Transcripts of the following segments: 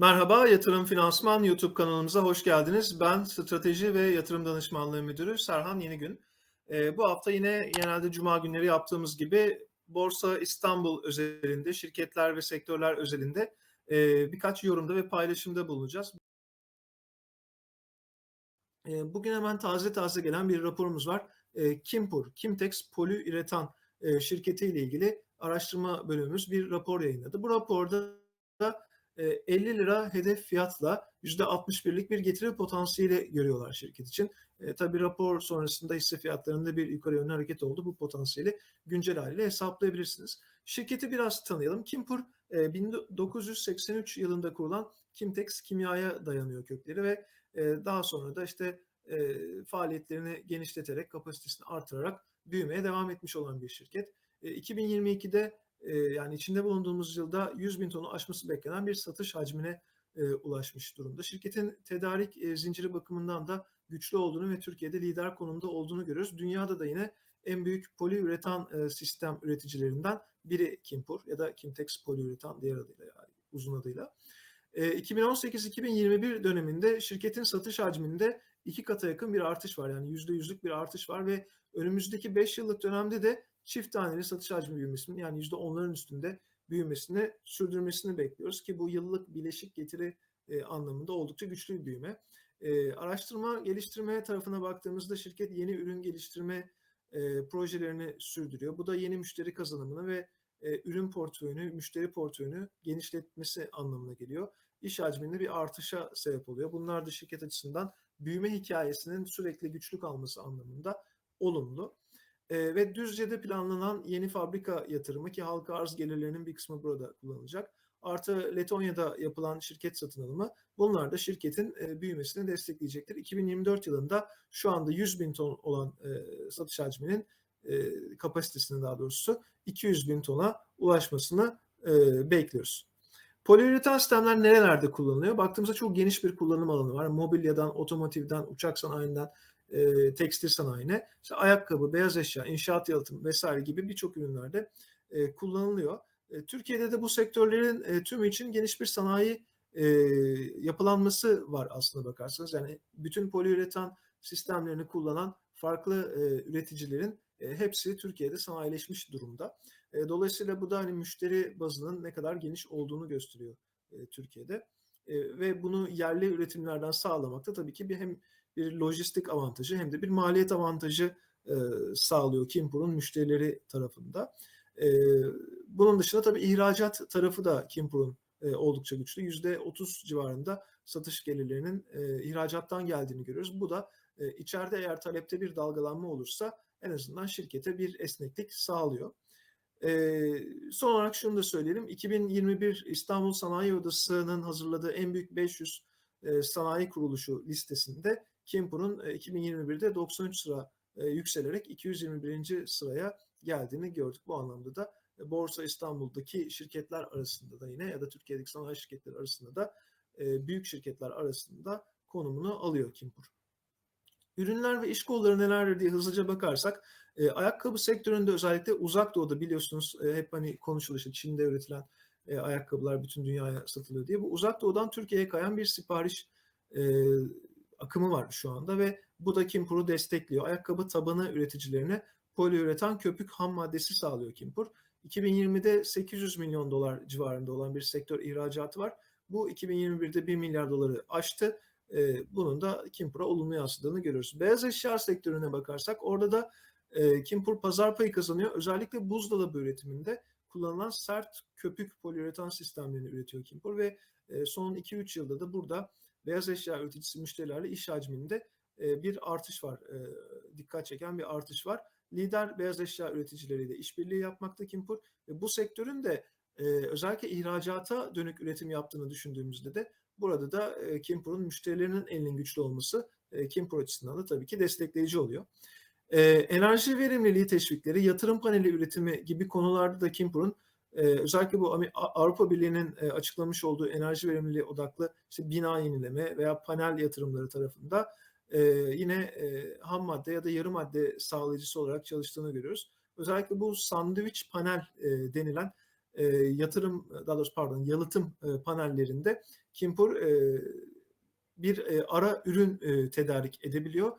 Merhaba, Yatırım Finansman YouTube kanalımıza hoş geldiniz. Ben Strateji ve Yatırım Danışmanlığı Müdürü Serhan Yenigün. Ee, bu hafta yine genelde Cuma günleri yaptığımız gibi Borsa İstanbul özelinde, şirketler ve sektörler özelinde e, birkaç yorumda ve paylaşımda bulunacağız. E, bugün hemen taze taze gelen bir raporumuz var. E, Kimpur, Kimtex Poliüretan e, şirketi ile ilgili araştırma bölümümüz bir rapor yayınladı. Bu raporda 50 lira hedef fiyatla %61'lik bir getiri potansiyeli görüyorlar şirket için. E, tabii rapor sonrasında hisse fiyatlarında bir yukarı yönlü hareket oldu. Bu potansiyeli güncel haliyle hesaplayabilirsiniz. Şirketi biraz tanıyalım. Kimpur e, 1983 yılında kurulan Kimtex kimyaya dayanıyor kökleri ve e, daha sonra da işte e, faaliyetlerini genişleterek kapasitesini artırarak büyümeye devam etmiş olan bir şirket. E, 2022'de yani içinde bulunduğumuz yılda 100 bin tonu aşması beklenen bir satış hacmine ulaşmış durumda. Şirketin tedarik zinciri bakımından da güçlü olduğunu ve Türkiye'de lider konumda olduğunu görüyoruz. Dünyada da yine en büyük poliüretan sistem üreticilerinden biri Kimpur ya da Kimtex Poliüretan diğer adıyla yani uzun adıyla. 2018-2021 döneminde şirketin satış hacminde iki kata yakın bir artış var. Yani %100'lük bir artış var ve önümüzdeki 5 yıllık dönemde de çift taneli satış hacmi büyümesini yani %10'ların üstünde büyümesini sürdürmesini bekliyoruz ki bu yıllık bileşik getiri e, anlamında oldukça güçlü bir büyüme. E, araştırma geliştirme tarafına baktığımızda şirket yeni ürün geliştirme e, projelerini sürdürüyor. Bu da yeni müşteri kazanımını ve e, ürün portföyünü, müşteri portföyünü genişletmesi anlamına geliyor. İş hacminde bir artışa sebep oluyor. Bunlar da şirket açısından büyüme hikayesinin sürekli güçlü kalması anlamında olumlu. E, ve Düzce'de planlanan yeni fabrika yatırımı ki halka arz gelirlerinin bir kısmı burada kullanılacak. Artı Letonya'da yapılan şirket satın alımı bunlar da şirketin e, büyümesini destekleyecektir. 2024 yılında şu anda 100 bin ton olan e, satış hacminin e, kapasitesini daha doğrusu 200 bin tona ulaşmasını e, bekliyoruz. Poliüretan sistemler nerelerde kullanılıyor? Baktığımızda çok geniş bir kullanım alanı var. Mobilyadan, otomotivden, uçak sanayinden, e, tekstil sanayine, işte ayakkabı, beyaz eşya, inşaat yalıtım vesaire gibi birçok ürünlerde e, kullanılıyor. E, Türkiye'de de bu sektörlerin e, tümü için geniş bir sanayi e, yapılanması var aslında bakarsanız. Yani bütün poliüretan sistemlerini kullanan farklı e, üreticilerin e, hepsi Türkiye'de sanayileşmiş durumda. E, dolayısıyla bu da hani müşteri bazının ne kadar geniş olduğunu gösteriyor e, Türkiye'de. E, ve bunu yerli üretimlerden sağlamakta tabii ki bir hem bir lojistik avantajı hem de bir maliyet avantajı e, sağlıyor Kimpur'un müşterileri tarafında. E, bunun dışında tabii ihracat tarafı da Kimpur'un e, oldukça güçlü. %30 civarında satış gelirlerinin e, ihracattan geldiğini görüyoruz. Bu da e, içeride eğer talepte bir dalgalanma olursa en azından şirkete bir esneklik sağlıyor. E, son olarak şunu da söyleyelim. 2021 İstanbul Sanayi Odası'nın hazırladığı en büyük 500 e, sanayi kuruluşu listesinde Kimpur'un 2021'de e, 93 sıra e, yükselerek 221. sıraya geldiğini gördük. Bu anlamda da e, Borsa İstanbul'daki şirketler arasında da yine ya da Türkiye'deki sanayi şirketleri arasında da büyük şirketler arasında konumunu alıyor Kimpur. Ürünler ve iş kolları nelerdir diye hızlıca bakarsak e, ayakkabı sektöründe özellikle uzak doğuda biliyorsunuz e, hep hani konuşulur işte Çin'de üretilen e, ayakkabılar bütün dünyaya satılıyor diye. Bu uzak doğudan Türkiye'ye kayan bir sipariş e, akımı var şu anda ve bu da Kimpur'u destekliyor. Ayakkabı tabanı üreticilerine poliüretan köpük ham maddesi sağlıyor Kimpur. 2020'de 800 milyon dolar civarında olan bir sektör ihracatı var. Bu 2021'de 1 milyar doları aştı. Ee, bunun da Kimpur'a olumlu yansıdığını görüyoruz. Beyaz eşya sektörüne bakarsak orada da e, Kimpur pazar payı kazanıyor. Özellikle buzdolabı üretiminde kullanılan sert köpük poliüretan sistemlerini üretiyor Kimpur ve e, son 2-3 yılda da burada beyaz eşya üreticisi müşterilerle iş hacminde e, bir artış var. E, dikkat çeken bir artış var. Lider beyaz eşya üreticileriyle işbirliği yapmakta Kimpur ve bu sektörün de e, özellikle ihracata dönük üretim yaptığını düşündüğümüzde de burada da Kimpur'un müşterilerinin elinin güçlü olması Kimpur açısından da tabii ki destekleyici oluyor. Enerji verimliliği teşvikleri, yatırım paneli üretimi gibi konularda da Kimpur'un ee, özellikle bu Avrupa Birliği'nin e, açıklamış olduğu enerji verimliliği odaklı işte bina yenileme veya panel yatırımları tarafında e, yine e, ham madde ya da yarı madde sağlayıcısı olarak çalıştığını görüyoruz. Özellikle bu sandviç panel denilen yatırım daha doğrusu pardon yalıtım panellerinde Kimpur bir ara ürün tedarik edebiliyor.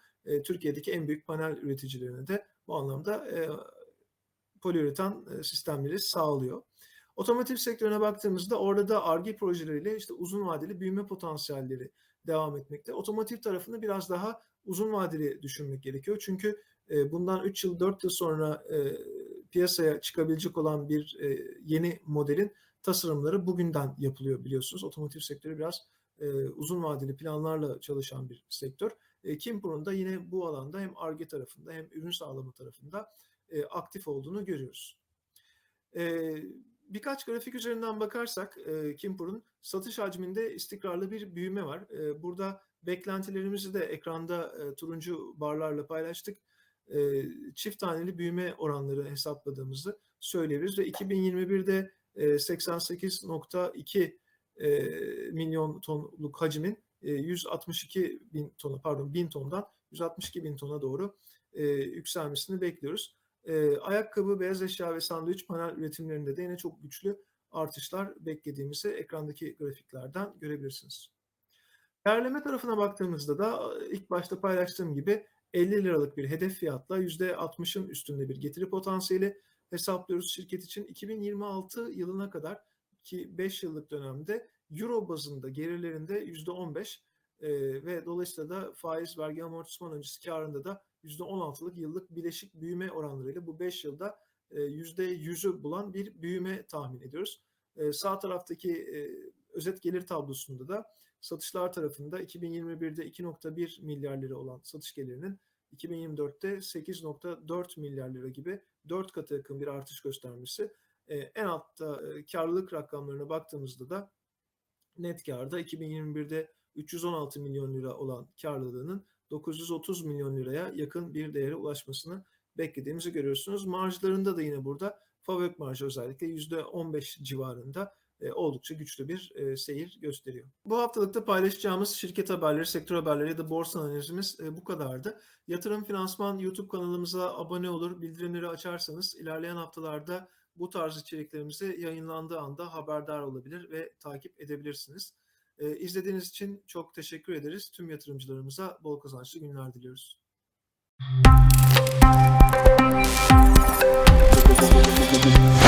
Türkiye'deki en büyük panel üreticilerine de bu anlamda poliüretan e, sistemleri sağlıyor. Otomotiv sektörüne baktığımızda orada da ARGE projeleriyle işte uzun vadeli büyüme potansiyelleri devam etmekte. Otomotiv tarafını biraz daha uzun vadeli düşünmek gerekiyor. Çünkü e, bundan 3 yıl 4 yıl sonra e, piyasaya çıkabilecek olan bir yeni modelin tasarımları bugünden yapılıyor biliyorsunuz. Otomotiv sektörü biraz uzun vadeli planlarla çalışan bir sektör. Kimpur'un da yine bu alanda hem ARGE tarafında hem ürün sağlama tarafında e, aktif olduğunu görüyoruz. E, birkaç grafik üzerinden bakarsak e, Kimpur'un satış hacminde istikrarlı bir büyüme var. E, burada beklentilerimizi de ekranda e, turuncu barlarla paylaştık. E, çift taneli büyüme oranları hesapladığımızı söyleyebiliriz ve 2021'de e, 88.2 e, milyon tonluk hacmin e, 162 bin tona pardon bin tondan 162 bin tona doğru e, yükselmesini bekliyoruz. E, ayakkabı, beyaz eşya ve sandviç panel üretimlerinde de yine çok güçlü artışlar beklediğimizi ekrandaki grafiklerden görebilirsiniz. Değerleme tarafına baktığımızda da ilk başta paylaştığım gibi 50 liralık bir hedef fiyatla %60'ın üstünde bir getiri potansiyeli hesaplıyoruz şirket için. 2026 yılına kadar ki 5 yıllık dönemde euro bazında gelirlerinde %15 e, ve dolayısıyla da faiz vergi amortisman öncesi karında da %16'lık yıllık bileşik büyüme oranlarıyla bu 5 yılda e, %100'ü bulan bir büyüme tahmin ediyoruz. Sağ taraftaki özet gelir tablosunda da satışlar tarafında 2021'de 2.1 milyar lira olan satış gelirinin 2024'te 8.4 milyar lira gibi 4 katı yakın bir artış göstermesi. En altta karlılık rakamlarına baktığımızda da net karda 2021'de 316 milyon lira olan karlılığının 930 milyon liraya yakın bir değere ulaşmasını beklediğimizi görüyorsunuz. Marjlarında da yine burada FAVÖK marjı özellikle %15 civarında e, oldukça güçlü bir e, seyir gösteriyor. Bu haftalıkta paylaşacağımız şirket haberleri, sektör haberleri ya da borsa analizimiz e, bu kadardı. Yatırım Finansman YouTube kanalımıza abone olur, bildirimleri açarsanız ilerleyen haftalarda bu tarz içeriklerimizi yayınlandığı anda haberdar olabilir ve takip edebilirsiniz. E, izlediğiniz için çok teşekkür ederiz. Tüm yatırımcılarımıza bol kazançlı günler diliyoruz. Müzik